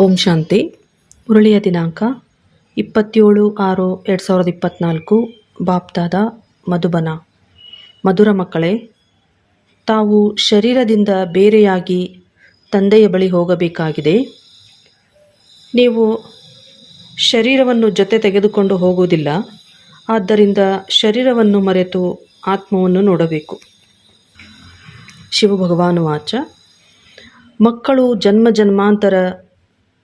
ಓಂ ಶಾಂತಿ. ಮುರಳಿಯ ದಿನಾಂಕ ಇಪ್ಪತ್ತೇಳು ಆರು ಎರಡು ಸಾವಿರದ ಇಪ್ಪತ್ತ್ನಾಲ್ಕು ಬಾಪ್ತಾದ ಮಧುಬನ. ಮಧುರ ಮಕ್ಕಳೇ, ತಾವು ಶರೀರದಿಂದ ಬೇರೆಯಾಗಿ ತಂದೆಯ ಬಳಿ ಹೋಗಬೇಕಾಗಿದೆ. ನೀವು ಶರೀರವನ್ನು ಜೊತೆ ತೆಗೆದುಕೊಂಡು ಹೋಗುವುದಿಲ್ಲ. ಆದ್ದರಿಂದ ಶರೀರವನ್ನು ಮರೆತು ಆತ್ಮವನ್ನು ನೋಡಬೇಕು. ಶಿವಭಗವಾನು ಆಚ ಮಕ್ಕಳು ಜನ್ಮ ಜನ್ಮಾಂತರ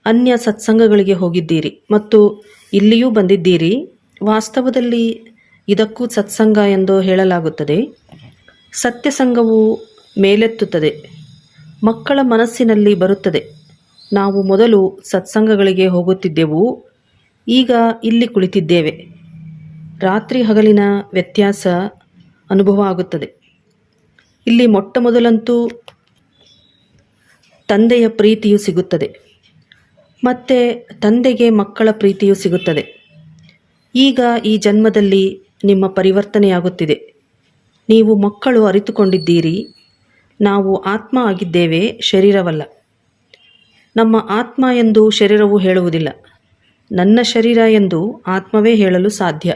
ಅನ್ಯ ಸತ್ಸಂಗಗಳಿಗೆ ಹೋಗಿದ್ದೀರಿ ಮತ್ತು ಇಲ್ಲಿಯೂ ಬಂದಿದ್ದೀರಿ. ವಾಸ್ತವದಲ್ಲಿ ಇದಕ್ಕೂ ಸತ್ಸಂಗ ಎಂದು ಹೇಳಲಾಗುತ್ತದೆ. ಸತ್ಯಸಂಗವು ಮೇಲೆತ್ತುತ್ತದೆ. ಮಕ್ಕಳ ಮನಸ್ಸಿನಲ್ಲಿ ಬರುತ್ತದೆ. ನಾವು ಮೊದಲು ಸತ್ಸಂಗಗಳಿಗೆ ಹೋಗುತ್ತಿದ್ದೆವು. ಈಗ ಇಲ್ಲಿ ಕುಳಿತಿದ್ದೇವೆ. ರಾತ್ರಿ ಹಗಲಿನ ವ್ಯತ್ಯಾಸ ಅನುಭವ ಆಗುತ್ತದೆ. ಇಲ್ಲಿ ಮೊಟ್ಟ ಮೊದಲಂತೂ ತಂದೆಯ ಪ್ರೀತಿಯು ಸಿಗುತ್ತದೆ. ಮತ್ತು ತಂದೆಗೆ ಮಕ್ಕಳ ಪ್ರೀತಿಯು ಸಿಗುತ್ತದೆ. ಈಗ ಈ ಜನ್ಮದಲ್ಲಿ ನಿಮ್ಮ ಪರಿವರ್ತನೆಯಾಗುತ್ತಿದೆ. ನೀವು ಮಕ್ಕಳು ಅರಿತುಕೊಂಡಿದ್ದೀರಿ. ನಾವು ಆತ್ಮ ಆಗಿದ್ದೇವೆ, ಶರೀರವಲ್ಲ. ನಮ್ಮ ಆತ್ಮ ಎಂದು ಶರೀರವು ಹೇಳುವುದಿಲ್ಲ. ನನ್ನ ಶರೀರ ಎಂದು ಆತ್ಮವೇ ಹೇಳಲು ಸಾಧ್ಯ.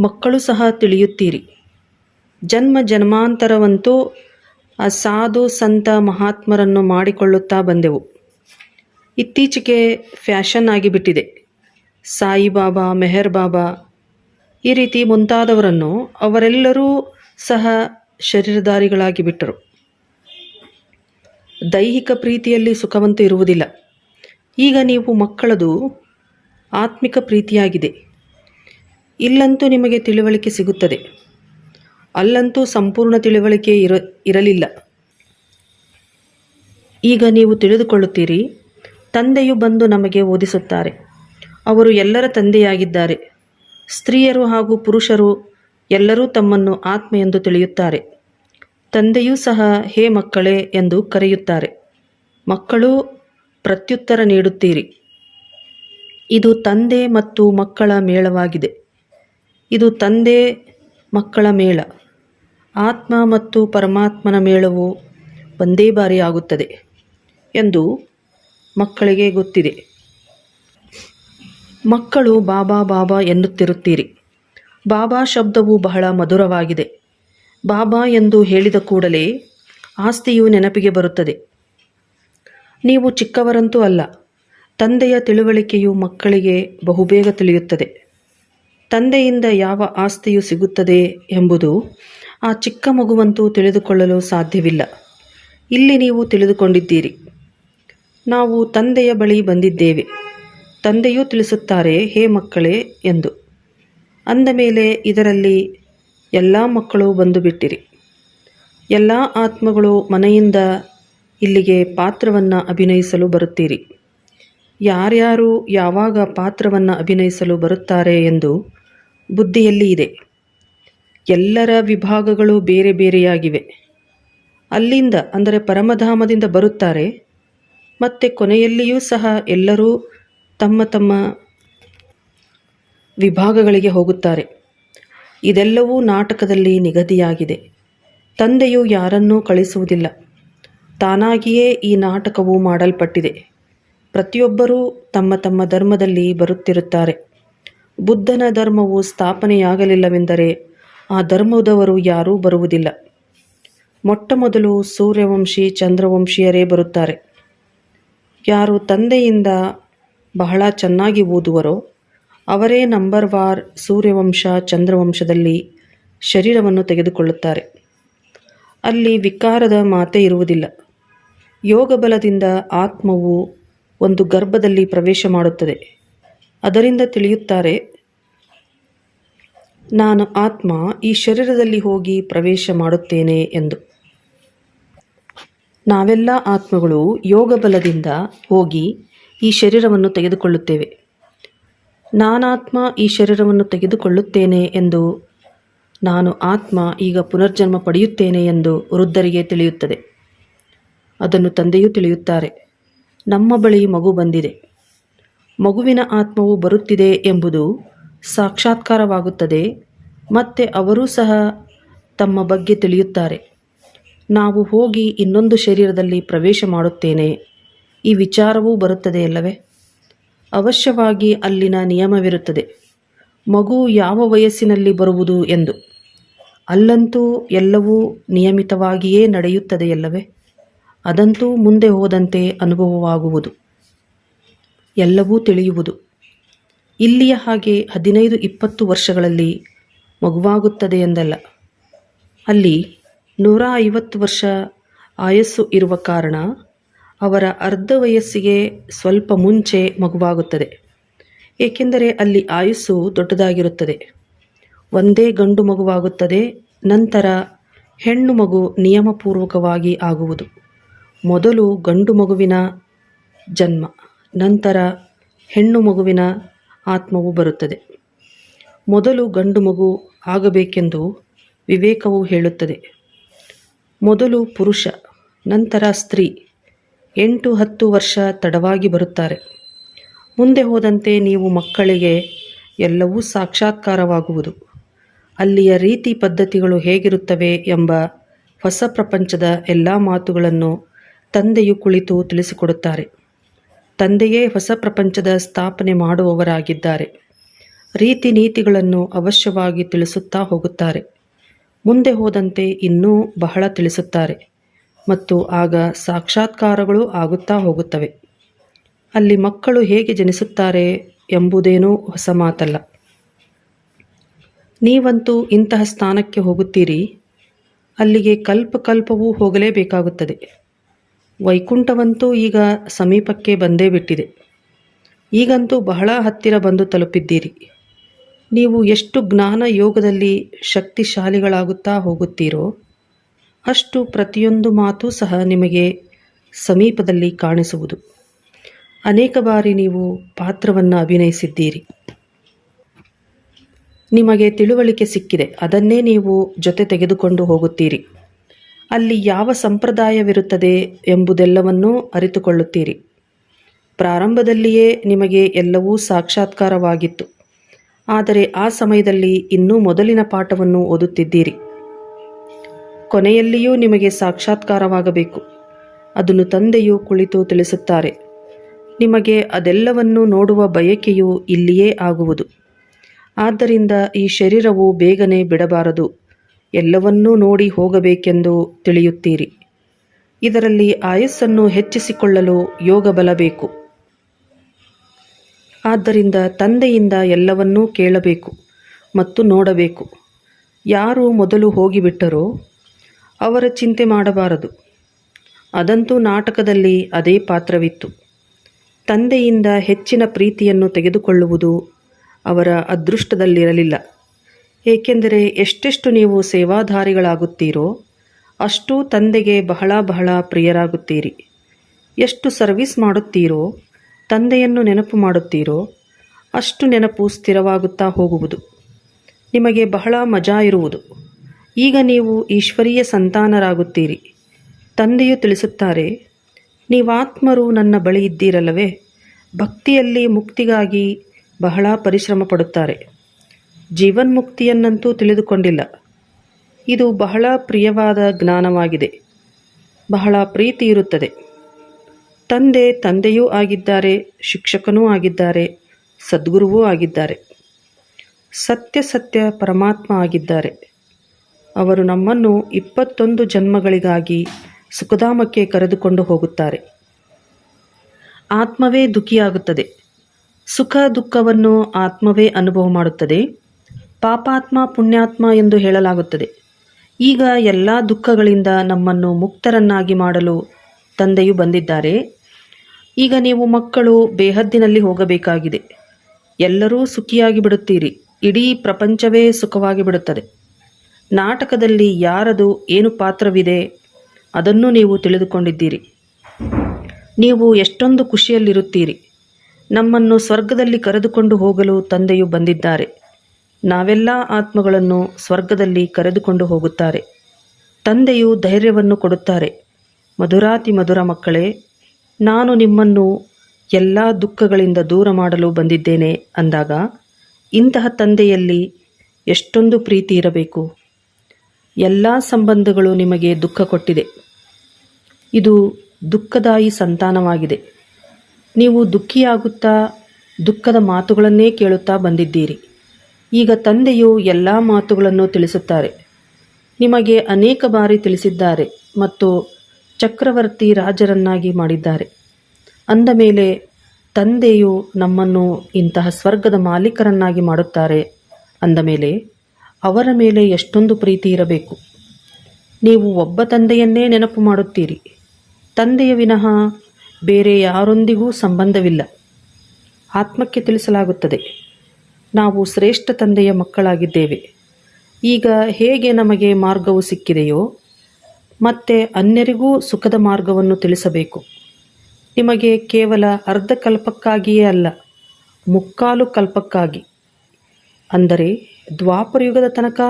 ಮಕ್ಕಳು ಸಹ ತಿಳಿಯುತ್ತೀರಿ. ಜನ್ಮ ಜನ್ಮಾಂತರವಂತೂ ಸಾಧು ಸಂತ ಮಹಾತ್ಮರನ್ನು ಮಾಡಿಕೊಳ್ಳುತ್ತಾ ಬಂದೆವು. ಇತ್ತೀಚೆಗೆ ಫ್ಯಾಷನ್ ಆಗಿಬಿಟ್ಟಿದೆ. ಸಾಯಿಬಾಬಾ ಮೆಹರ್ ಬಾಬಾ ಈ ರೀತಿ ಮುಂತಾದವರನ್ನು ಅವರೆಲ್ಲರೂ ಸಹ ಶರೀರಧಾರಿಗಳಾಗಿ ಬಿಟ್ಟರು ದೈಹಿಕ ಪ್ರೀತಿಯಲ್ಲಿ ಸುಖವಂತೂ ಇರುವುದಿಲ್ಲ. ಈಗ ನೀವು ಮಕ್ಕಳದು ಆತ್ಮಿಕ ಪ್ರೀತಿಯಾಗಿದೆ. ಇಲ್ಲಂತೂ ನಿಮಗೆ ತಿಳುವಳಿಕೆ ಸಿಗುತ್ತದೆ. ಅಲ್ಲಂತೂ ಸಂಪೂರ್ಣ ತಿಳುವಳಿಕೆ ಇರ, ಇರಲಿಲ್ಲ. ಈಗ ನೀವು ತಿಳಿದುಕೊಳ್ಳುತ್ತೀರಿ ತಂದೆಯು ಬಂದು ನಮಗೆ ಓದಿಸುತ್ತಾರೆ. ಅವರು ಎಲ್ಲರ ತಂದೆಯಾಗಿದ್ದಾರೆ. ಸ್ತ್ರೀಯರು ಹಾಗೂ ಪುರುಷರು ಎಲ್ಲರೂ ತಮ್ಮನ್ನು ಆತ್ಮ ಎಂದು ತಿಳಿಯುತ್ತಾರೆ. ತಂದೆಯೂ ಸಹ, ಹೇ ಮಕ್ಕಳೇ ಎಂದು ಕರೆಯುತ್ತಾರೆ. ಮಕ್ಕಳು ಪ್ರತ್ಯುತ್ತರ ನೀಡುತ್ತೀರಿ. ಇದು ತಂದೆ ಮತ್ತು ಮಕ್ಕಳ ಮೇಳವಾಗಿದೆ. ಇದು ತಂದೆ, ಮಕ್ಕಳ ಮೇಳ. ಆತ್ಮ ಮತ್ತು ಪರಮಾತ್ಮನ ಮೇಳವು ಒಂದೇ ಬಾರಿ ಆಗುತ್ತದೆ ಎಂದು ಮಕ್ಕಳಿಗೆ ಗೊತ್ತಿದೆ. ಮಕ್ಕಳು ಬಾಬಾ ಬಾಬಾ ಎನ್ನುತ್ತಿರುತ್ತೀರಿ. ಬಾಬಾ ಶಬ್ದವು ಬಹಳ ಮಧುರವಾಗಿದೆ. ಬಾಬಾ ಎಂದು ಹೇಳಿದ ಕೂಡಲೇ ಆಸ್ತಿಯು ನೆನಪಿಗೆ ಬರುತ್ತದೆ. ನೀವು ಚಿಕ್ಕವರಂತೂ ಅಲ್ಲ, ತಂದೆಯ ತಿಳುವಳಿಕೆಯು ಮಕ್ಕಳಿಗೆ ಬಹುಬೇಗ ತಿಳಿಯುತ್ತದೆ. ತಂದೆಯಿಂದ ಯಾವ ಆಸ್ತಿಯು ಸಿಗುತ್ತದೆ ಎಂಬುದು ಆ ಚಿಕ್ಕ ಮಗುವಂತೂ ತಿಳಿದುಕೊಳ್ಳಲು ಸಾಧ್ಯವಿಲ್ಲ. ಇಲ್ಲಿ ನೀವು ತಿಳಿದುಕೊಂಡಿದ್ದೀರಿ. ನಾವು ತಂದೆಯ ಬಳಿ ಬಂದಿದ್ದೇವೆ. ತಂದೆಯು ತಿಳಿಸುತ್ತಾರೆ, ಹೇ ಮಕ್ಕಳೇ ಎಂದು. ಅಂದ ಮೇಲೆ, ಇದರಲ್ಲಿ ಎಲ್ಲ ಮಕ್ಕಳು ಬಂದು ಬಿಟ್ಟಿರಿ ಎಲ್ಲ ಆತ್ಮಗಳು ಮನೆಯಿಂದ ಇಲ್ಲಿಗೆ ಪಾತ್ರವನ್ನು ಅಭಿನಯಿಸಲು ಬರುತ್ತೀರಿ. ಯಾರ್ಯಾರು ಯಾವಾಗ ಪಾತ್ರವನ್ನು ಅಭಿನಯಿಸಲು ಬರುತ್ತಾರೆ ಎಂದು ಬುದ್ಧಿಯಲ್ಲಿ ಇದೆ. ಎಲ್ಲರ ವಿಭಾಗಗಳು ಬೇರೆ ಬೇರೆಯಾಗಿವೆ. ಅಲ್ಲಿಂದ, ಅಂದರೆ ಪರಮಧಾಮದಿಂದ ಬರುತ್ತಾರೆ ಮತ್ತು ಕೊನೆಯಲ್ಲಿಯೂ ಸಹ ಎಲ್ಲರೂ ತಮ್ಮ ತಮ್ಮ ವಿಭಾಗಗಳಿಗೆ ಹೋಗುತ್ತಾರೆ. ಇದೆಲ್ಲವೂ ನಾಟಕದಲ್ಲಿ ನಿಗದಿಯಾಗಿದೆ. ತಂದೆಯು ಯಾರನ್ನೂ ಕಳಿಸುವುದಿಲ್ಲ. ತಾನಾಗಿಯೇ ಈ ನಾಟಕವು ಮಾಡಲ್ಪಟ್ಟಿದೆ. ಪ್ರತಿಯೊಬ್ಬರೂ ತಮ್ಮ ತಮ್ಮ ಧರ್ಮದಲ್ಲಿ ಬರುತ್ತಿರುತ್ತಾರೆ. ಬುದ್ಧನ ಧರ್ಮವು ಸ್ಥಾಪನೆಯಾಗಲಿಲ್ಲವೆಂದರೆ ಆ ಧರ್ಮದವರು ಯಾರೂ ಬರುವುದಿಲ್ಲ. ಮೊಟ್ಟ ಮೊದಲು ಸೂರ್ಯವಂಶಿ, ಚಂದ್ರವಂಶಿಯರೇ ಬರುತ್ತಾರೆ. ಯಾರು ತಂದೆಯಿಂದ ಬಹಳ ಚೆನ್ನಾಗಿ ಓದುವರೋ, ಅವರೇ ನಂಬರ್ ವಾರ್ ಸೂರ್ಯವಂಶ ಚಂದ್ರವಂಶದಲ್ಲಿ ಶರೀರವನ್ನು ತೆಗೆದುಕೊಳ್ಳುತ್ತಾರೆ. ಅಲ್ಲಿ ವಿಕಾರದ ಮಾತೇ ಇರುವುದಿಲ್ಲ. ಯೋಗ ಬಲದಿಂದ ಆತ್ಮವು ಒಂದು ಗರ್ಭದಲ್ಲಿ ಪ್ರವೇಶ ಮಾಡುತ್ತದೆ. ಅದರಿಂದ ತಿಳಿಯುತ್ತಾರೆ, ನಾನು ಆತ್ಮ ಈ ಶರೀರದಲ್ಲಿ ಹೋಗಿ ಪ್ರವೇಶ ಮಾಡುತ್ತೇನೆ ಎಂದು. ನಾವೆಲ್ಲ ಆತ್ಮಗಳು ಯೋಗ ಬಲದಿಂದ ಹೋಗಿ ಈ ಶರೀರವನ್ನು ತೆಗೆದುಕೊಳ್ಳುತ್ತೇವೆ. ನಾನಾತ್ಮ ಈ ಶರೀರವನ್ನು ತೆಗೆದುಕೊಳ್ಳುತ್ತೇನೆ ಎಂದು ನಾನು ಆತ್ಮ ಈಗ ಪುನರ್ಜನ್ಮ ಪಡೆಯುತ್ತೇನೆ ಎಂದು ವೃದ್ಧರಿಗೆ ತಿಳಿಯುತ್ತದೆ. ಅದನ್ನು ತಂದೆಯೂ ತಿಳಿಯುತ್ತಾರೆ. ನಮ್ಮ ಬಳಿ ಮಗು ಬಂದಿದೆ. ಮಗುವಿನ ಆತ್ಮವು ಬರುತ್ತಿದೆ ಎಂಬುದು ಸಾಕ್ಷಾತ್ಕಾರವಾಗುತ್ತದೆ. ಮತ್ತು ಅವರೂ ಸಹ ತಮ್ಮ ಬಗ್ಗೆ ತಿಳಿಯುತ್ತಾರೆ. ನಾವು ಹೋಗಿ ಇನ್ನೊಂದು ಶರೀರದಲ್ಲಿ ಪ್ರವೇಶ ಮಾಡುತ್ತೇನೆ. ಈ ವಿಚಾರವೂ ಬರುತ್ತದೆಯಲ್ಲವೇ ಅವಶ್ಯವಾಗಿ ಅಲ್ಲಿನ ನಿಯಮವಿರುತ್ತದೆ. ಮಗು ಯಾವ ವಯಸ್ಸಿನಲ್ಲಿ ಬರುವುದು ಎಂದು. ಅಲ್ಲಂತೂ ಎಲ್ಲವೂ ನಿಯಮಿತವಾಗಿಯೇ ನಡೆಯುತ್ತದೆಯಲ್ಲವೇ ಅದಂತೂ ಮುಂದೆ ಹೋದಂತೆ ಅನುಭವವಾಗುವುದು. ಎಲ್ಲವೂ ತಿಳಿಯುವುದು. ಇಲ್ಲಿಯ ಹಾಗೆ ಹದಿನೈದು ಇಪ್ಪತ್ತು ವರ್ಷಗಳಲ್ಲಿ ಮಗುವಾಗುತ್ತದೆ ಎಂದಲ್ಲ. ಅಲ್ಲಿ ನೂರ ಐವತ್ತು ವರ್ಷ ಆಯಸ್ಸು ಇರುವ ಕಾರಣ ಅವರ ಅರ್ಧ ವಯಸ್ಸಿಗೆ ಸ್ವಲ್ಪ ಮುಂಚೆ ಮಗುವಾಗುತ್ತದೆ. ಏಕೆಂದರೆ ಅಲ್ಲಿ ಆಯಸ್ಸು ದೊಡ್ಡದಾಗಿರುತ್ತದೆ. ಒಂದೇ ಗಂಡು ಮಗುವಾಗುತ್ತದೆ, ನಂತರ ಹೆಣ್ಣು ಮಗು ನಿಯಮಪೂರ್ವಕವಾಗಿ ಆಗುವುದು. ಮೊದಲು ಗಂಡು ಮಗುವಿನ ಜನ್ಮ, ನಂತರ ಹೆಣ್ಣು ಮಗುವಿನ ಆತ್ಮವು ಬರುತ್ತದೆ. ಮೊದಲು ಗಂಡು ಮಗು ಆಗಬೇಕೆಂದು ವಿವೇಕವು ಹೇಳುತ್ತದೆ. ಮೊದಲು ಪುರುಷ, ನಂತರ ಸ್ತ್ರೀ. ಎಂಟು ಹತ್ತು ವರ್ಷ ತಡವಾಗಿ ಬರುತ್ತಾರೆ. ಮುಂದೆ ಹೋದಂತೆ ನೀವು ಮಕ್ಕಳಿಗೆ ಎಲ್ಲವೂ ಸಾಕ್ಷಾತ್ಕಾರವಾಗುವುದು. ಅಲ್ಲಿಯ ರೀತಿ ಪದ್ಧತಿಗಳು ಹೇಗಿರುತ್ತವೆ ಎಂಬ ಹೊಸ ಪ್ರಪಂಚದ ಎಲ್ಲ ಮಾತುಗಳನ್ನು ತಂದೆಯು ಕುಳಿತು ತಿಳಿಸಿಕೊಡುತ್ತಾರೆ. ತಂದೆಯೇ ಹೊಸ ಪ್ರಪಂಚದ ಸ್ಥಾಪನೆ ಮಾಡುವವರಾಗಿದ್ದಾರೆ. ರೀತಿ ನೀತಿಗಳನ್ನು ಅವಶ್ಯವಾಗಿ ತಿಳಿಸುತ್ತಾ ಹೋಗುತ್ತಾರೆ. ಮುಂದೆ ಹೋದಂತೆ ಇನ್ನೂ ಬಹಳ ತಿಳಿಸುತ್ತಾರೆ ಮತ್ತು ಆಗ ಸಾಕ್ಷಾತ್ಕಾರಗಳು ಆಗುತ್ತಾ ಹೋಗುತ್ತವೆ. ಅಲ್ಲಿ ಮಕ್ಕಳು ಹೇಗೆ ಜನಿಸುತ್ತಾರೆ ಎಂಬುದೇನೂ ಹೊಸ ಮಾತಲ್ಲ. ನೀವಂತೂ ಇಂತಹ ಸ್ಥಾನಕ್ಕೆ ಹೋಗುತ್ತೀರಿ, ಅಲ್ಲಿಗೆ ಕಲ್ಪ ಕಲ್ಪವೂ ಹೋಗಲೇಬೇಕಾಗುತ್ತದೆ. ವೈಕುಂಠವಂತೂ ಈಗ ಸಮೀಪಕ್ಕೆ ಬಂದೇ ಬಿಟ್ಟಿದೆ. ಈಗಂತೂ ಬಹಳ ಹತ್ತಿರ ಬಂದು ತಲುಪಿದ್ದೀರಿ. ನೀವು ಎಷ್ಟು ಜ್ಞಾನ ಯೋಗದಲ್ಲಿ ಶಕ್ತಿಶಾಲಿಗಳಾಗುತ್ತಾ ಹೋಗುತ್ತೀರೋ, ಅಷ್ಟು ಪ್ರತಿಯೊಂದು ಮಾತು ಸಹ ನಿಮಗೆ ಸಮೀಪದಲ್ಲಿ ಕಾಣಿಸುವುದು. ಅನೇಕ ಬಾರಿ ನೀವು ಪಾತ್ರವನ್ನು ಅಭಿನಯಿಸಿದ್ದೀರಿ. ನಿಮಗೆ ತಿಳುವಳಿಕೆ ಸಿಕ್ಕಿದೆ. ಅದನ್ನೇ ನೀವು ಜೊತೆ ತೆಗೆದುಕೊಂಡು ಹೋಗುತ್ತೀರಿ. ಅಲ್ಲಿ ಯಾವ ಸಂಪ್ರದಾಯವಿರುತ್ತದೆ ಎಂಬುದೆಲ್ಲವನ್ನೂ ಅರಿತುಕೊಳ್ಳುತ್ತೀರಿ. ಪ್ರಾರಂಭದಲ್ಲಿಯೇ ನಿಮಗೆ ಎಲ್ಲವೂ ಸಾಕ್ಷಾತ್ಕಾರವಾಗಿತ್ತು. ಆದರೆ ಆ ಸಮಯದಲ್ಲಿ ಇನ್ನೂ ಮೊದಲಿನ ಪಾಠವನ್ನು ಓದುತ್ತಿದ್ದೀರಿ. ಕೊನೆಯಲ್ಲಿಯೂ ನಿಮಗೆ ಸಾಕ್ಷಾತ್ಕಾರವಾಗಬೇಕು. ಅದನ್ನು ತಂದೆಯು ಕುಳಿತು ತಿಳಿಸುತ್ತಾರೆ. ನಿಮಗೆ ಅದೆಲ್ಲವನ್ನೂ ನೋಡುವ ಬಯಕೆಯು ಇಲ್ಲಿಯೇ ಆಗುವುದು. ಆದ್ದರಿಂದ ಈ ಶರೀರವು ಬೇಗನೆ ಬಿಡಬಾರದು. ಎಲ್ಲವನ್ನೂ ನೋಡಿ ಹೋಗಬೇಕೆಂದು ತಿಳಿಯುತ್ತೀರಿ. ಇದರಲ್ಲಿ ಆಯಸ್ಸನ್ನು ಹೆಚ್ಚಿಸಿಕೊಳ್ಳಲು ಯೋಗ ಬಲ ಬೇಕು. ಆದ್ದರಿಂದ ತಂದೆಯಿಂದ ಎಲ್ಲವನ್ನೂ ಕೇಳಬೇಕು ಮತ್ತು ನೋಡಬೇಕು. ಯಾರು ಮೊದಲು ಹೋಗಿಬಿಟ್ಟರೋ ಅವರ ಚಿಂತೆ ಮಾಡಬಾರದು. ಅದಂತೂ ನಾಟಕದಲ್ಲಿ ಅದೇ ಪಾತ್ರವಿತ್ತು. ತಂದೆಯಿಂದ ಹೆಚ್ಚಿನ ಪ್ರೀತಿಯನ್ನು ತೆಗೆದುಕೊಳ್ಳುವುದು ಅವರ ಅದೃಷ್ಟದಲ್ಲಿರಲಿಲ್ಲ. ಏಕೆಂದರೆ ಎಷ್ಟೆಷ್ಟು ನೀವು ಸೇವಾಧಾರಿಗಳಾಗುತ್ತೀರೋ ಅಷ್ಟೂ ತಂದೆಗೆ ಬಹಳ ಬಹಳ ಪ್ರಿಯರಾಗುತ್ತೀರಿ. ಎಷ್ಟು ಸರ್ವಿಸ್ ಮಾಡುತ್ತೀರೋ ತಂದೆಯನ್ನು ನೆನಪು ಮಾಡುತ್ತೀರೋ, ಅಷ್ಟು ನೆನಪು ಸ್ಥಿರವಾಗುತ್ತಾ ಹೋಗುವುದು. ನಿಮಗೆ ಬಹಳ ಮಜಾ ಇರುವುದು. ಈಗ ನೀವು ಈಶ್ವರೀಯ ಸಂತಾನರಾಗುತ್ತೀರಿ. ತಂದೆಯು ತಿಳಿಸುತ್ತಾರೆ, ನೀವಾತ್ಮರು ನನ್ನ ಬಳಿ ಇದ್ದೀರಲ್ಲವೇ? ಭಕ್ತಿಯಲ್ಲಿ ಮುಕ್ತಿಗಾಗಿ ಬಹಳ ಪರಿಶ್ರಮ ಪಡುತ್ತಾರೆ ಜೀವನ್ಮುಕ್ತಿಯನ್ನಂತೂ ತಿಳಿದುಕೊಂಡಿಲ್ಲ. ಇದು ಬಹಳ ಪ್ರಿಯವಾದ ಜ್ಞಾನವಾಗಿದೆ. ಬಹಳ ಪ್ರೀತಿ ಇರುತ್ತದೆ ತಂದೆ ತಂದೆಯೂ ಆಗಿದ್ದಾರೆ, ಶಿಕ್ಷಕನೂ ಆಗಿದ್ದಾರೆ, ಸದ್ಗುರುವೂ ಆಗಿದ್ದಾರೆ. ಸತ್ಯ ಸತ್ಯ ಪರಮಾತ್ಮ ಆಗಿದ್ದಾರೆ. ಅವರು ನಮ್ಮನ್ನು ಇಪ್ಪತ್ತೊಂದು ಜನ್ಮಗಳಿಗಾಗಿ ಸುಖಧಾಮಕ್ಕೆ ಕರೆದುಕೊಂಡು ಹೋಗುತ್ತಾರೆ. ಆತ್ಮವೇ ದುಃಖಿಯಾಗುತ್ತದೆ. ಸುಖ ದುಃಖವನ್ನು ಆತ್ಮವೇ ಅನುಭವ ಮಾಡುತ್ತದೆ. ಪಾಪಾತ್ಮ ಪುಣ್ಯಾತ್ಮ ಎಂದು ಹೇಳಲಾಗುತ್ತದೆ. ಈಗ ಎಲ್ಲ ದುಃಖಗಳಿಂದ ನಮ್ಮನ್ನು ಮುಕ್ತರನ್ನಾಗಿ ಮಾಡಲು ತಂದೆಯು ಬಂದಿದ್ದಾರೆ. ಈಗ ನೀವು ಮಕ್ಕಳು ಬೇಹದ್ದಿನಲ್ಲಿ ಹೋಗಬೇಕಾಗಿದೆ. ಎಲ್ಲರೂ ಸುಖಿಯಾಗಿ ಬಿಡುತ್ತೀರಿ. ಇಡೀ ಪ್ರಪಂಚವೇ ಸುಖವಾಗಿ ಬಿಡುತ್ತದೆ. ನಾಟಕದಲ್ಲಿ ಯಾರದು ಏನು ಪಾತ್ರವಿದೆ ಅದನ್ನು ನೀವು ತಿಳಿದುಕೊಂಡಿದ್ದೀರಿ. ನೀವು ಎಷ್ಟೊಂದು ಖುಷಿಯಲ್ಲಿರುತ್ತೀರಿ. ನಮ್ಮನ್ನು ಸ್ವರ್ಗದಲ್ಲಿ ಕರೆದುಕೊಂಡು ಹೋಗಲು ತಂದೆಯು ಬಂದಿದ್ದಾರೆ. ನಾವೆಲ್ಲ ಆತ್ಮಗಳನ್ನು ಸ್ವರ್ಗದಲ್ಲಿ ಕರೆದುಕೊಂಡು ಹೋಗುತ್ತಾರೆ. ತಂದೆಯು ಧೈರ್ಯವನ್ನು ಕೊಡುತ್ತಾರೆ. ಮಧುರಾತಿ ಮಧುರ ಮಕ್ಕಳೇ ನಾನು ನಿಮ್ಮನ್ನು ಎಲ್ಲ ದುಃಖಗಳಿಂದ ದೂರ ಮಾಡಲು ಬಂದಿದ್ದೇನೆ ಅಂದಾಗ ಇಂತಹ ತಂದೆಯಲ್ಲಿ ಎಷ್ಟೊಂದು ಪ್ರೀತಿ ಇರಬೇಕು. ಎಲ್ಲ ಸಂಬಂಧಗಳು ನಿಮಗೆ ದುಃಖ ಕೊಟ್ಟಿದೆ. ಇದು ದುಃಖದಾಯಿ ಸಂತಾನವಾಗಿದೆ. ನೀವು ದುಃಖಿಯಾಗುತ್ತಾ ದುಃಖದ ಮಾತುಗಳನ್ನೇ ಕೇಳುತ್ತಾ ಬಂದಿದ್ದೀರಿ. ಈಗ ತಂದೆಯು ಎಲ್ಲ ಮಾತುಗಳನ್ನು ತಿಳಿಸುತ್ತಾರೆ. ನಿಮಗೆ ಅನೇಕ ಬಾರಿ ತಿಳಿಸಿದ್ದಾರೆ ಮತ್ತು ಚಕ್ರವರ್ತಿ ರಾಜರನ್ನಾಗಿ ಮಾಡಿದ್ದಾರೆ. ಅಂದ ಮೇಲೆ ತಂದೆಯು ನಮ್ಮನ್ನು ಇಂತಹ ಸ್ವರ್ಗದ ಮಾಲೀಕರನ್ನಾಗಿ ಮಾಡುತ್ತಾರೆ. ಅಂದ ಮೇಲೆ ಅವರ ಮೇಲೆ ಎಷ್ಟೊಂದು ಪ್ರೀತಿ ಇರಬೇಕು. ನೀವು ಒಬ್ಬ ತಂದೆಯನ್ನೇ ನೆನಪು ಮಾಡುತ್ತೀರಿ. ತಂದೆಯ ವಿನಃ ಬೇರೆ ಯಾರೊಂದಿಗೂ ಸಂಬಂಧವಿಲ್ಲ. ಆತ್ಮಕ್ಕೆ ತಿಳಿಸಲಾಗುತ್ತದೆ. ನಾವು ಶ್ರೇಷ್ಠ ತಂದೆಯ ಮಕ್ಕಳಾಗಿದ್ದೇವೆ. ಈಗ ಹೇಗೆ ನಮಗೆ ಮಾರ್ಗವು ಸಿಕ್ಕಿದೆಯೋ ಮತ್ತೆ ಅನ್ಯರಿಗೂ ಸುಖದ ಮಾರ್ಗವನ್ನು ತಿಳಿಸಬೇಕು. ನಿಮಗೆ ಕೇವಲ ಅರ್ಧ ಕಲ್ಪಕ್ಕಾಗಿಯೇ ಅಲ್ಲ, ಮುಕ್ಕಾಲು ಕಲ್ಪಕ್ಕಾಗಿ. ಅಂದರೆ ದ್ವಾಪರಯುಗದ ತನಕ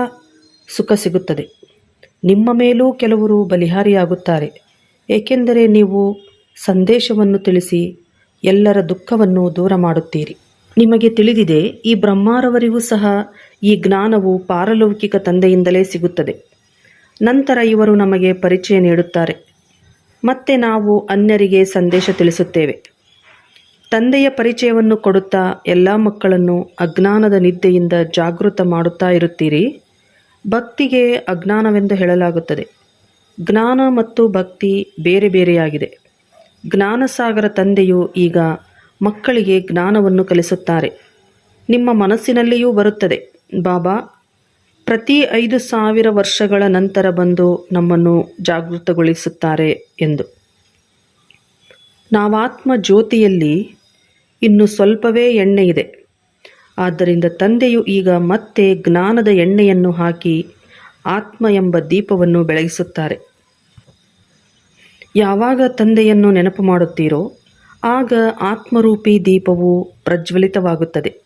ಸುಖ ಸಿಗುತ್ತದೆ. ನಿಮ್ಮ ಮೇಲೂ ಕೆಲವರು ಬಲಿಹಾರಿಯಾಗುತ್ತಾರೆ. ಏಕೆಂದರೆ ನೀವು ಸಂದೇಶವನ್ನು ತಿಳಿಸಿ ಎಲ್ಲರ ದುಃಖವನ್ನು ದೂರ ಮಾಡುತ್ತೀರಿ. ನಿಮಗೆ ತಿಳಿದಿದೆ, ಈ ಬ್ರಹ್ಮಾರವರಿಗೂ ಸಹ ಈ ಜ್ಞಾನವು ಪಾರಲೌಕಿಕ ತಂದೆಯಿಂದಲೇ ಸಿಗುತ್ತದೆ. ನಂತರ ಇವರು ನಮಗೆ ಪರಿಚಯ ನೀಡುತ್ತಾರೆ. ಮತ್ತೆ ನಾವು ಅನ್ಯರಿಗೆ ಸಂದೇಶ ತಿಳಿಸುತ್ತೇವೆ. ತಂದೆಯ ಪರಿಚಯವನ್ನು ಕೊಡುತ್ತಾ ಎಲ್ಲ ಮಕ್ಕಳನ್ನು ಅಜ್ಞಾನದ ನಿದ್ದೆಯಿಂದ ಜಾಗೃತ ಮಾಡುತ್ತಾ ಇರುತ್ತೀರಿ? ಭಕ್ತಿಗೆ ಅಜ್ಞಾನವೆಂದು ಹೇಳಲಾಗುತ್ತದೆ. ಜ್ಞಾನ ಮತ್ತು ಭಕ್ತಿ ಬೇರೆ ಬೇರೆಯಾಗಿದೆ. ಜ್ಞಾನಸಾಗರ ತಂದೆಯು ಈಗ ಮಕ್ಕಳಿಗೆ ಜ್ಞಾನವನ್ನು ಕಲಿಸುತ್ತಾರೆ. ನಿಮ್ಮ ಮನಸ್ಸಿನಲ್ಲಿಯೂ ಬರುತ್ತದೆ. ಬಾಬಾ ಪ್ರತಿ ಐದು ಸಾವಿರ ವರ್ಷಗಳ ನಂತರ ಬಂದು ನಮ್ಮನ್ನು ಜಾಗೃತಗೊಳಿಸುತ್ತಾರೆ ಎಂದು. ನಾವಾತ್ಮ ಜ್ಯೋತಿಯಲ್ಲಿ ಇನ್ನು ಸ್ವಲ್ಪವೇ ಎಣ್ಣೆ ಇದೆ. ಆದ್ದರಿಂದ ತಂದೆಯು ಈಗ ಮತ್ತೆ ಜ್ಞಾನದ ಎಣ್ಣೆಯನ್ನು ಹಾಕಿ ಆತ್ಮ ಎಂಬ ದೀಪವನ್ನು ಬೆಳಗಿಸುತ್ತಾರೆ. ಯಾವಾಗ ತಂದೆಯನ್ನು ನೆನಪು ಮಾಡುತ್ತೀರೋ ಆಗ ಆತ್ಮರೂಪಿ ದೀಪವು ಪ್ರಜ್ವಲಿತವಾಗುತ್ತದೆ.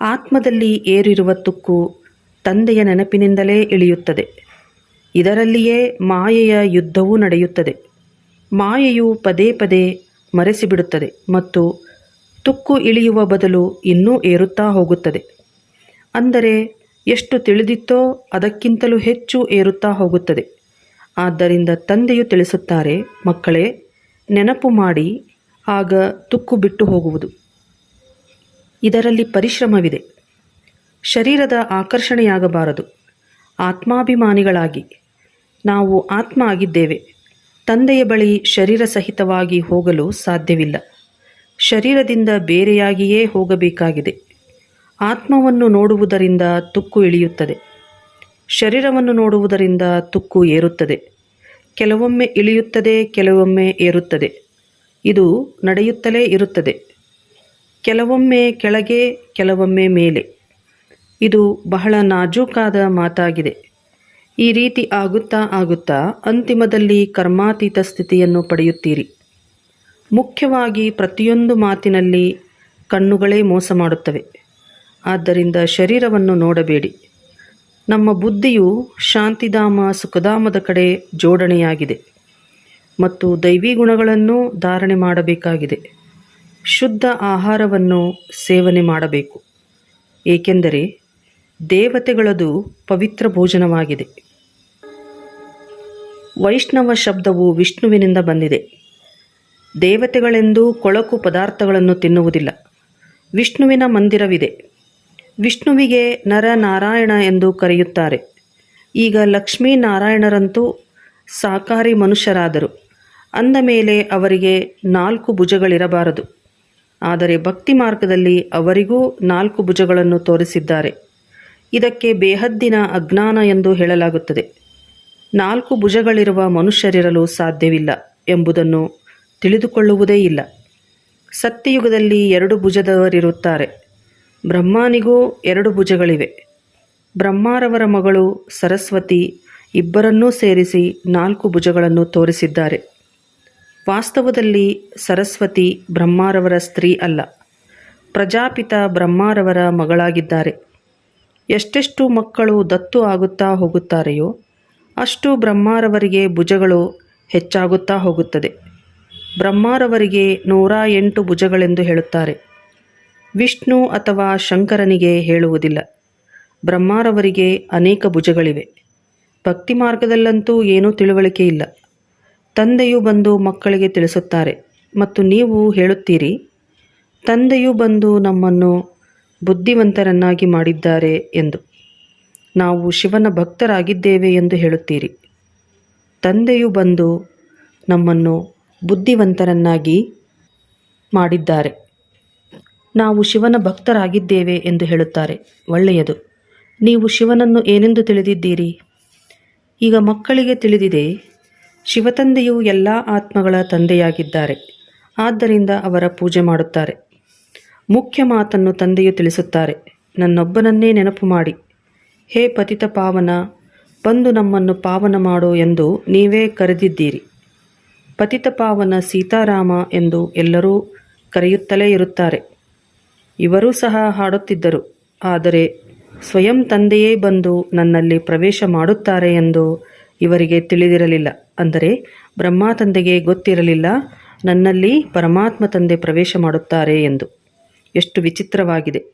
ಆತ್ಮದಲ್ಲಿ ಏರಿರುವ ತುಕ್ಕು ತಂದೆಯ ನೆನಪಿನಿಂದಲೇ ಇಳಿಯುತ್ತದೆ. ಇದರಲ್ಲಿಯೇ ಮಾಯೆಯ ಯುದ್ಧವೂ ನಡೆಯುತ್ತದೆ. ಮಾಯೆಯು ಪದೇ ಪದೇ ಮರೆಸಿಬಿಡುತ್ತದೆ ಮತ್ತು ತುಕ್ಕು ಇಳಿಯುವ ಬದಲು ಇನ್ನೂ ಏರುತ್ತಾ ಹೋಗುತ್ತದೆ. ಅಂದರೆ ಎಷ್ಟು ತಿಳಿದಿತ್ತೋ ಅದಕ್ಕಿಂತಲೂ ಹೆಚ್ಚು ಏರುತ್ತಾ ಹೋಗುತ್ತದೆ. ಆದ್ದರಿಂದ ತಂದೆಯು ತಿಳಿಸುತ್ತಾರೆ, ಮಕ್ಕಳೇ, ನೆನಪು ಮಾಡಿ, ಆಗ ತುಕ್ಕು ಬಿಟ್ಟು ಹೋಗುವುದು. ಇದರಲ್ಲಿ ಪರಿಶ್ರಮವಿದೆ. ಶರೀರದ ಆಕರ್ಷಣೆಯಾಗಬಾರದು. ಆತ್ಮಾಭಿಮಾನಿಗಳಾಗಿ. ನಾವು ಆತ್ಮ ಆಗಿದ್ದೇವೆ ತಂದೆಯ ಬಳಿ ಶರೀರ ಸಹಿತವಾಗಿ ಹೋಗಲು ಸಾಧ್ಯವಿಲ್ಲ. ಶರೀರದಿಂದ ಬೇರೆಯಾಗಿಯೇ ಹೋಗಬೇಕಾಗಿದೆ. ಆತ್ಮವನ್ನು ನೋಡುವುದರಿಂದ ತುಕ್ಕು ಇಳಿಯುತ್ತದೆ. ಶರೀರವನ್ನು ನೋಡುವುದರಿಂದ ತುಕ್ಕು ಏರುತ್ತದೆ. ಕೆಲವೊಮ್ಮೆ ಇಳಿಯುತ್ತದೆ, ಕೆಲವೊಮ್ಮೆ ಏರುತ್ತದೆ. ಇದು ನಡೆಯುತ್ತಲೇ ಇರುತ್ತದೆ. ಕೆಲವೊಮ್ಮೆ ಕೆಳಗೆ, ಕೆಲವೊಮ್ಮೆ ಮೇಲೆ. ಇದು ಬಹಳ ನಾಜೂಕಾದ ಮಾತಾಗಿದೆ. ಈ ರೀತಿ ಆಗುತ್ತಾ ಆಗುತ್ತಾ ಅಂತಿಮದಲ್ಲಿ ಕರ್ಮಾತೀತ ಸ್ಥಿತಿಯನ್ನು ಪಡೆಯುತ್ತೀರಿ. ಮುಖ್ಯವಾಗಿ ಪ್ರತಿಯೊಂದು ಮಾತಿನಲ್ಲಿ ಕಣ್ಣುಗಳೇ ಮೋಸ ಮಾಡುತ್ತವೆ. ಆದ್ದರಿಂದ ಶರೀರವನ್ನು ನೋಡಬೇಡಿ. ನಮ್ಮ ಬುದ್ಧಿಯು ಶಾಂತಿಧಾಮ ಸುಖಧಾಮದ ಕಡೆ ಜೋಡಣೆಯಾಗಿದೆ ಮತ್ತು ದೈವಿ ಗುಣಗಳನ್ನು ಧಾರಣೆ ಮಾಡಬೇಕಾಗಿದೆ. ಶುದ್ಧ ಆಹಾರವನ್ನು ಸೇವನೆ ಮಾಡಬೇಕು. ಏಕೆಂದರೆ ದೇವತೆಗಳದು ಪವಿತ್ರ ಭೋಜನವಾಗಿದೆ. ವೈಷ್ಣವ ಶಬ್ದವು ವಿಷ್ಣುವಿನಿಂದ ಬಂದಿದೆ. ದೇವತೆಗಳೆಂದು ಕೊಳಕು ಪದಾರ್ಥಗಳನ್ನು ತಿನ್ನುವುದಿಲ್ಲ. ವಿಷ್ಣುವಿನ ಮಂದಿರವಿದೆ. ವಿಷ್ಣುವಿಗೆ ನರನಾರಾಯಣ ಎಂದು ಕರೆಯುತ್ತಾರೆ. ಈಗ ಲಕ್ಷ್ಮೀನಾರಾಯಣರಂತೂ ಸಾಕಾರಿ ಮನುಷ್ಯರಾದರು. ಅಂದ ಮೇಲೆ ಅವರಿಗೆ ನಾಲ್ಕು ಭುಜಗಳಿರಬಾರದು. ಆದರೆ ಭಕ್ತಿ ಮಾರ್ಗದಲ್ಲಿ ಅವರಿಗೂ ನಾಲ್ಕು ಭುಜಗಳನ್ನು ತೋರಿಸಿದ್ದಾರೆ. ಇದಕ್ಕೆ ಬೇಹದ್ದಿನ ಅಜ್ಞಾನ ಎಂದು ಹೇಳಲಾಗುತ್ತದೆ. ನಾಲ್ಕು ಭುಜಗಳಿರುವ ಮನುಷ್ಯರಿರಲು ಸಾಧ್ಯವಿಲ್ಲ ಎಂಬುದನ್ನು ತಿಳಿದುಕೊಳ್ಳುವುದೇ ಇಲ್ಲ. ಸತ್ಯಯುಗದಲ್ಲಿ ಎರಡು ಭುಜದವರಿರುತ್ತಾರೆ. ಬ್ರಹ್ಮನಿಗೂ ಎರಡು ಭುಜಗಳಿವೆ. ಬ್ರಹ್ಮಾರವರ ಮಗಳು ಸರಸ್ವತಿ ಇಬ್ಬರನ್ನೂ ಸೇರಿಸಿ ನಾಲ್ಕು ಭುಜಗಳನ್ನು ತೋರಿಸಿದ್ದಾರೆ. ವಾಸ್ತವದಲ್ಲಿ ಸರಸ್ವತಿ ಬ್ರಹ್ಮಾರವರ ಸ್ತ್ರೀ ಅಲ್ಲ. ಪ್ರಜಾಪಿತ ಬ್ರಹ್ಮಾರವರ ಮಗಳಾಗಿದ್ದಾರೆ. ಎಷ್ಟೆಷ್ಟು ಮಕ್ಕಳು ದತ್ತು ಆಗುತ್ತಾ ಹೋಗುತ್ತಾರೆಯೋ ಅಷ್ಟು ಬ್ರಹ್ಮಾರವರಿಗೆ ಭುಜಗಳು ಹೆಚ್ಚಾಗುತ್ತಾ ಹೋಗುತ್ತದೆ. ಬ್ರಹ್ಮಾರವರಿಗೆ ನೂರ ಎಂಟು ಭುಜಗಳೆಂದು ಹೇಳುತ್ತಾರೆ. ವಿಷ್ಣು ಅಥವಾ ಶಂಕರನಿಗೆ ಹೇಳುವುದಿಲ್ಲ. ಬ್ರಹ್ಮಾರವರಿಗೆ ಅನೇಕ ಭುಜಗಳಿವೆ. ಭಕ್ತಿ ಮಾರ್ಗದಲ್ಲಂತೂ ಏನೂ ತಿಳುವಳಿಕೆ ಇಲ್ಲ. ತಂದೆಯು ಬಂದು ಮಕ್ಕಳಿಗೆ ತಿಳಿಸುತ್ತಾರೆ. ಮತ್ತು ನೀವು ಹೇಳುತ್ತೀರಿ, ತಂದೆಯು ಬಂದು ನಮ್ಮನ್ನು ಬುದ್ಧಿವಂತರನ್ನಾಗಿ ಮಾಡಿದ್ದಾರೆ ಎಂದು. ನಾವು ಶಿವನ ಭಕ್ತರಾಗಿದ್ದೇವೆ ಎಂದು ಹೇಳುತ್ತೀರಿ. ತಂದೆಯು ಬಂದು ನಮ್ಮನ್ನು ಬುದ್ಧಿವಂತರನ್ನಾಗಿ ಮಾಡಿದ್ದಾರೆ. ನಾವು ಶಿವನ ಭಕ್ತರಾಗಿದ್ದೇವೆ ಎಂದು ಹೇಳುತ್ತಾರೆ. ಒಳ್ಳೆಯದು. ನೀವು ಶಿವನನ್ನು ಏನೆಂದು ತಿಳಿದಿದ್ದೀರಿ? ಈಗ ಮಕ್ಕಳಿಗೆ ತಿಳಿದಿದೆ, ಶಿವತಂದೆಯು ಎಲ್ಲ ಆತ್ಮಗಳ ತಂದೆಯಾಗಿದ್ದಾರೆ. ಆದ್ದರಿಂದ ಅವರ ಪೂಜೆ ಮಾಡುತ್ತಾರೆ. ಮುಖ್ಯ ಮಾತನ್ನು ತಂದೆಯು ತಿಳಿಸುತ್ತಾರೆ. ನನ್ನೊಬ್ಬನನ್ನೇ ನೆನಪು ಮಾಡಿ. ಹೇ ಪತಿತ ಪಾವನ, ಬಂದು ನಮ್ಮನ್ನು ಪಾವನ ಮಾಡು ಎಂದು ನೀವೇ ಕರೆದಿದ್ದೀರಿ. ಪತಿತ ಪಾವನ ಸೀತಾರಾಮ ಎಂದು ಎಲ್ಲರೂ ಕರೆಯುತ್ತಲೇ ಇರುತ್ತಾರೆ. ಇವರೂ ಸಹ ಹಾಡುತ್ತಿದ್ದರು. ಆದರೆ ಸ್ವಯಂ ತಂದೆಯೇ ಬಂದು ನನ್ನಲ್ಲಿ ಪ್ರವೇಶ ಮಾಡುತ್ತಾರೆ ಎಂದು ಇವರಿಗೆ ತಿಳಿದಿರಲಿಲ್ಲ. ಅಂದರೆ ಬ್ರಹ್ಮ ತಂದೆಗೆ ಗೊತ್ತಿರಲಿಲ್ಲ. ನನ್ನಲ್ಲಿ ಪರಮಾತ್ಮ ತಂದೆ ಪ್ರವೇಶ ಮಾಡುತ್ತಾರೆ ಎಂದು. ಎಷ್ಟು ವಿಚಿತ್ರವಾಗಿದೆ.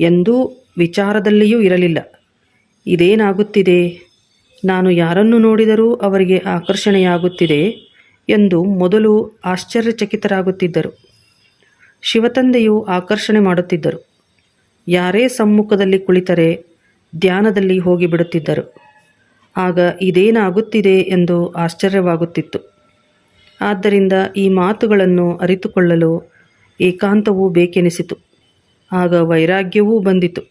ಎಂದೂ ವಿಚಾರದಲ್ಲಿಯೂ ಇರಲಿಲ್ಲ. ಇದೇನಾಗುತ್ತಿದೆ? ನಾನು ಯಾರನ್ನು ನೋಡಿದರೂ ಅವರಿಗೆ ಆಕರ್ಷಣೆಯಾಗುತ್ತಿದೆ ಎಂದು ಮೊದಲು ಆಶ್ಚರ್ಯಚಕಿತರಾಗುತ್ತಿದ್ದರು. ಶಿವತಂದೆಯು ಆಕರ್ಷಣೆ ಮಾಡುತ್ತಿದ್ದರು. ಯಾರೇ ಸಮ್ಮುಖದಲ್ಲಿ ಕುಳಿತರೆ ಧ್ಯಾನದಲ್ಲಿ ಹೋಗಿಬಿಡುತ್ತಿದ್ದರು. ಆಗ ಇದೇನಾಗುತ್ತಿದೆ ಎಂದು ಆಶ್ಚರ್ಯವಾಗುತ್ತಿತ್ತು. ಆದ್ದರಿಂದ ಈ ಮಾತುಗಳನ್ನು ಅರಿತುಕೊಳ್ಳಲು ಏಕಾಂತವೂ ಬೇಕೆನಿಸಿತು. ಆಗ ವೈರಾಗ್ಯವೂ ಬಂದಿತು.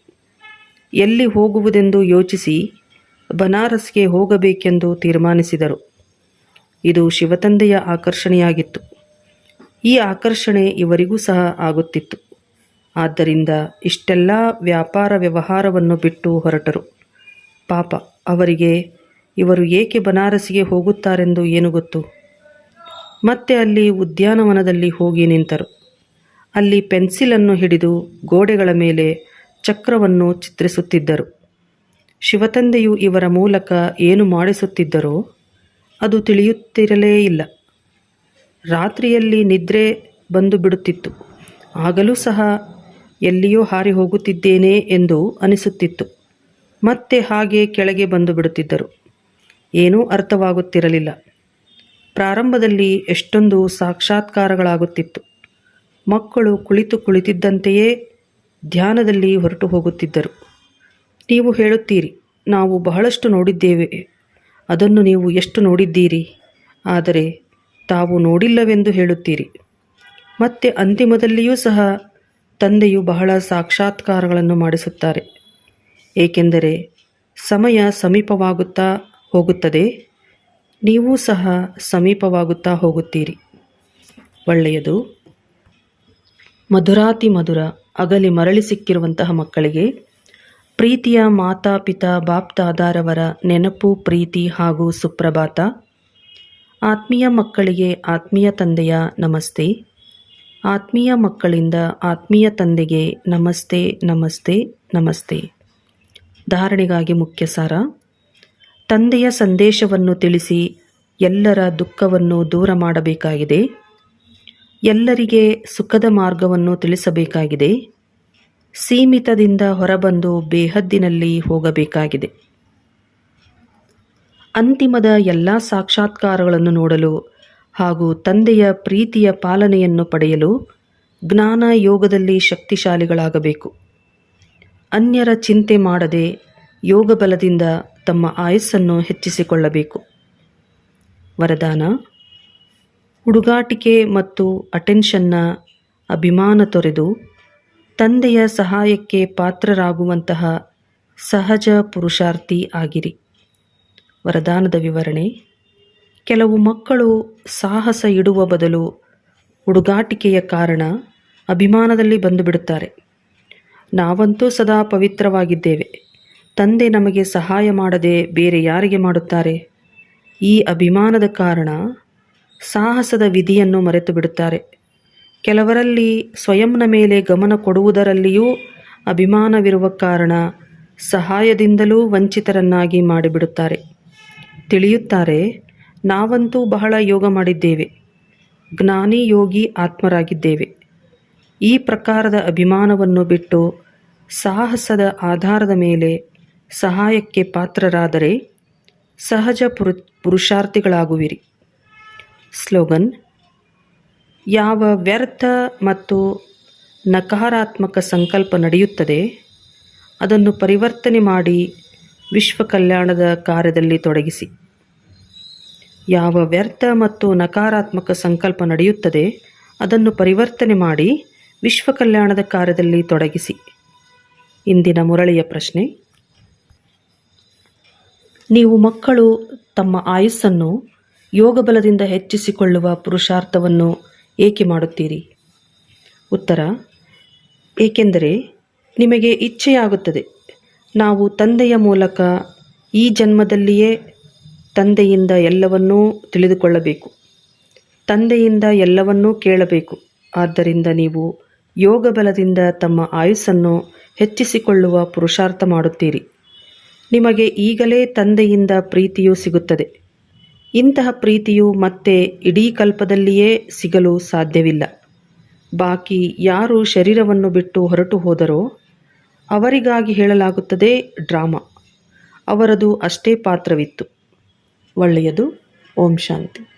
ಎಲ್ಲಿ ಹೋಗುವುದೆಂದು ಯೋಚಿಸಿ ಬನಾರಸ್ಗೆ ಹೋಗಬೇಕೆಂದು ತೀರ್ಮಾನಿಸಿದರು. ಇದು ಶಿವತಂದೆಯ ಆಕರ್ಷಣೆಯಾಗಿತ್ತು. ಈ ಆಕರ್ಷಣೆ ಇವರಿಗೂ ಸಹ ಆಗುತ್ತಿತ್ತು. ಆದ್ದರಿಂದ ಇಷ್ಟೆಲ್ಲ ವ್ಯಾಪಾರ ವ್ಯವಹಾರವನ್ನು ಬಿಟ್ಟು ಹೊರಟರು. ಪಾಪ, ಅವರಿಗೆ ಇವರು ಏಕೆ ಬನಾರಸಿಗೆ ಹೋಗುತ್ತಾರೆಂದು ಏನು ಗೊತ್ತು? ಮತ್ತೆ ಅಲ್ಲಿ ಉದ್ಯಾನವನದಲ್ಲಿ ಹೋಗಿ ನಿಂತರು. ಅಲ್ಲಿ ಪೆನ್ಸಿಲನ್ನು ಹಿಡಿದು ಗೋಡೆಗಳ ಮೇಲೆ ಚಕ್ರವನ್ನು ಚಿತ್ರಿಸುತ್ತಿದ್ದರು. ಶಿವತಂದೆಯು ಇವರ ಮೂಲಕ ಏನು ಮಾಡಿಸುತ್ತಿದ್ದರೋ ಅದು ತಿಳಿಯುತ್ತಿರಲೇ ಇಲ್ಲ. ರಾತ್ರಿಯಲ್ಲಿ ನಿದ್ರೆ ಬಂದು ಬಿಡುತ್ತಿತ್ತು. ಆಗಲೂ ಸಹ ಎಲ್ಲಿಯೋ ಹಾರಿ ಹೋಗುತ್ತಿದ್ದೇನೆ ಎಂದು ಅನಿಸುತ್ತಿತ್ತು. ಮತ್ತೆ ಹಾಗೆ ಕೆಳಗೆ ಬಂದು ಬಿಡುತ್ತಿದ್ದರು. ಏನೂ ಅರ್ಥವಾಗುತ್ತಿರಲಿಲ್ಲ. ಪ್ರಾರಂಭದಲ್ಲಿ ಎಷ್ಟೊಂದು ಸಾಕ್ಷಾತ್ಕಾರಗಳಾಗುತ್ತಿತ್ತು. ಮಕ್ಕಳು ಕುಳಿತು ಕುಳಿತಿದ್ದಂತೆಯೇ ಧ್ಯಾನದಲ್ಲಿ ಹೊರಟು ಹೋಗುತ್ತಿದ್ದರು. ನೀವು ಹೇಳುತ್ತೀರಿ, ನಾವು ಬಹಳಷ್ಟು ನೋಡಿದ್ದೇವೆ. ಅದನ್ನು ನೀವು ಎಷ್ಟು ನೋಡಿದ್ದೀರಿ? ಆದರೆ ತಾವು ನೋಡಿಲ್ಲವೆಂದು ಹೇಳುತ್ತೀರಿ. ಮತ್ತೆ ಅಂತಿಮದಲ್ಲಿಯೂ ಸಹ ತಂದೆಯು ಬಹಳ ಸಾಕ್ಷಾತ್ಕಾರಗಳನ್ನು ಮಾಡಿಸುತ್ತಾರೆ. ಏಕೆಂದರೆ ಸಮಯ ಸಮೀಪವಾಗುತ್ತಾ ಹೋಗುತ್ತದೆ, ನೀವು ಸಹ ಸಮೀಪವಾಗುತ್ತಾ ಹೋಗುತ್ತೀರಿ. ಒಳ್ಳೆಯದು. ಮಧುರಾತಿ ಮಧುರ, ಅಗಲಿ ಮರಳಿ ಸಿಕ್ಕಿರುವಂತಹ ಮಕ್ಕಳಿಗೆ ಪ್ರೀತಿಯ ಮಾತಾ ಪಿತಾ ಬಾಪ್ತಾದಾರವರ ನೆನಪು, ಪ್ರೀತಿ ಹಾಗೂ ಸುಪ್ರಭಾತ. ಆತ್ಮೀಯ ಮಕ್ಕಳಿಗೆ ಆತ್ಮೀಯ ತಂದೆಯ ನಮಸ್ತೆ. ಆತ್ಮೀಯ ಮಕ್ಕಳಿಂದ ಆತ್ಮೀಯ ತಂದೆಗೆ ನಮಸ್ತೆ ನಮಸ್ತೆ ನಮಸ್ತೆ. ಧಾರಣೆಗಾಗಿ ಮುಖ್ಯ ಸಾರ. ತಂದೆಯ ಸಂದೇಶವನ್ನು ತಿಳಿಸಿ ಎಲ್ಲರ ದುಃಖವನ್ನು ದೂರ ಮಾಡಬೇಕಾಗಿದೆ. ಎಲ್ಲರಿಗೆ ಸುಖದ ಮಾರ್ಗವನ್ನು ತಿಳಿಸಬೇಕಾಗಿದೆ. ಸೀಮಿತದಿಂದ ಹೊರಬಂದು ಬೇಹದ್ದಿನಲ್ಲಿ ಹೋಗಬೇಕಾಗಿದೆ. ಅಂತಿಮದ ಎಲ್ಲ ಸಾಕ್ಷಾತ್ಕಾರಗಳನ್ನು ನೋಡಲು ಹಾಗೂ ತಂದೆಯ ಪ್ರೀತಿಯ ಪಾಲನೆಯನ್ನು ಪಡೆಯಲು ಜ್ಞಾನ ಯೋಗದಲ್ಲಿ ಶಕ್ತಿಶಾಲಿಗಳಾಗಬೇಕು. ಅನ್ಯರ ಚಿಂತೆ ಮಾಡದೆ ಯೋಗ ಬಲದಿಂದ ತಮ್ಮ ಆಯಸ್ಸನ್ನು ಹೆಚ್ಚಿಸಿಕೊಳ್ಳಬೇಕು. ವರದಾನ ಹುಡುಗಾಟಿಕೆ ಮತ್ತು ಅಟೆನ್ಷನ್ನ ಅಭಿಮಾನ ತೊರೆದು ತಂದೆಯ ಸಹಾಯಕ್ಕೆ ಪಾತ್ರರಾಗುವಂತಹ ಸಹಜ ಪುರುಷಾರ್ಥಿ ಆಗಿರಿ. ವರದಾನದ ವಿವರಣೆ, ಕೆಲವು ಮಕ್ಕಳು ಸಾಹಸ ಇಡುವ ಬದಲು ಹುಡುಗಾಟಿಕೆಯ ಕಾರಣ ಅಭಿಮಾನದಲ್ಲಿ ಬಂದು ಬಿಡುತ್ತಾರೆ ನಾವಂತೂ ಸದಾ ಪವಿತ್ರವಾಗಿದ್ದೇವೆ. ತಂದೆ ನಮಗೆ ಸಹಾಯ ಮಾಡದೆ ಬೇರೆ ಯಾರಿಗೆ ಮಾಡುತ್ತಾರೆ? ಈ ಅಭಿಮಾನದ ಕಾರಣ ಸಾಹಸದ ವಿಧಿಯನ್ನು ಮರೆತು ಬಿಡುತ್ತಾರೆ. ಕೆಲವರಲ್ಲಿ ಸ್ವಯಂನ ಮೇಲೆ ಗಮನ ಕೊಡುವುದರಲ್ಲಿಯೂ ಅಭಿಮಾನವಿರುವ ಕಾರಣ ಸಹಾಯದಿಂದಲೂ ವಂಚಿತರನ್ನಾಗಿ ಮಾಡಿಬಿಡುತ್ತಾರೆ. ತಿಳಿಯುತ್ತಾರೆ, ನಾವಂತೂ ಬಹಳ ಯೋಗ ಮಾಡಿದ್ದೇವೆ. ಜ್ಞಾನಿ ಯೋಗಿ ಆತ್ಮರಾಗಿದ್ದೇವೆ. ಈ ಪ್ರಕಾರದ ಅಭಿಮಾನವನ್ನು ಬಿಟ್ಟು ಸಾಹಸದ ಆಧಾರದ ಮೇಲೆ ಸಹಾಯಕ್ಕೆ ಪಾತ್ರರಾದರೆ ಸಹಜ ಪುರು, ಪುರುಷಾರ್ಥಿಗಳಾಗುವಿರಿ. ಸ್ಲೋಗನ್, ಯಾವ ವ್ಯರ್ಥ ಮತ್ತು ನಕಾರಾತ್ಮಕ ಸಂಕಲ್ಪ ನಡೆಯುತ್ತದೆ, ಅದನ್ನು ಪರಿವರ್ತನೆ ಮಾಡಿ ವಿಶ್ವ ಕಲ್ಯಾಣದ ಕಾರ್ಯದಲ್ಲಿ ತೊಡಗಿಸಿ. ಯಾವ ವ್ಯರ್ಥ ಮತ್ತು ನಕಾರಾತ್ಮಕ ಸಂಕಲ್ಪ ನಡೆಯುತ್ತದೆ, ಅದನ್ನು ಪರಿವರ್ತನೆ ಮಾಡಿ ವಿಶ್ವ ಕಲ್ಯಾಣದ ಕಾರ್ಯದಲ್ಲಿ ತೊಡಗಿಸಿ. ಇಂದಿನ ಮುರಳಿಯ ಪ್ರಶ್ನೆ, ನೀವು ಮಕ್ಕಳು ತಮ್ಮ ಆಯುಸ್ಸನ್ನು ಯೋಗಬಲದಿಂದ ಹೆಚ್ಚಿಸಿಕೊಳ್ಳುವ ಪುರುಷಾರ್ಥವನ್ನು ಏಕೆ ಮಾಡುತ್ತೀರಿ? ಉತ್ತರ, ಏಕೆಂದರೆ ನಿಮಗೆ ಇಚ್ಛೆಯಾಗುತ್ತದೆ. ನಾವು ತಂದೆಯ ಮೂಲಕ ಈ ಜನ್ಮದಲ್ಲಿಯೇ ತಂದೆಯಿಂದ ಎಲ್ಲವನ್ನೂ ತಿಳಿದುಕೊಳ್ಳಬೇಕು. ತಂದೆಯಿಂದ ಎಲ್ಲವನ್ನೂ ಕೇಳಬೇಕು. ಆದ್ದರಿಂದ ನೀವು ಯೋಗ ಬಲದಿಂದ ತಮ್ಮ ಆಯುಸ್ಸನ್ನು ಹೆಚ್ಚಿಸಿಕೊಳ್ಳುವ ಪುರುಷಾರ್ಥ ಮಾಡುತ್ತೀರಿ. ನಿಮಗೆ ಈಗಲೇ ತಂದೆಯಿಂದ ಪ್ರೀತಿಯೂ ಸಿಗುತ್ತದೆ. ಇಂತಹ ಪ್ರೀತಿಯು ಮತ್ತೆ ಇಡೀ ಕಲ್ಪದಲ್ಲಿಯೇ ಸಿಗಲು ಸಾಧ್ಯವಿಲ್ಲ. ಬಾಕಿ ಯಾರು ಶರೀರವನ್ನು ಬಿಟ್ಟು ಹೊರಟು ಹೋದರೋ ಅವರಿಗಾಗಿ ಹೇಳಲಾಗುತ್ತದೆ ಡ್ರಾಮಾ. ಅವರದು ಅಷ್ಟೇ ಪಾತ್ರವಿತ್ತು. ಒಳ್ಳೆಯದು. ಓಂ ಶಾಂತಿ.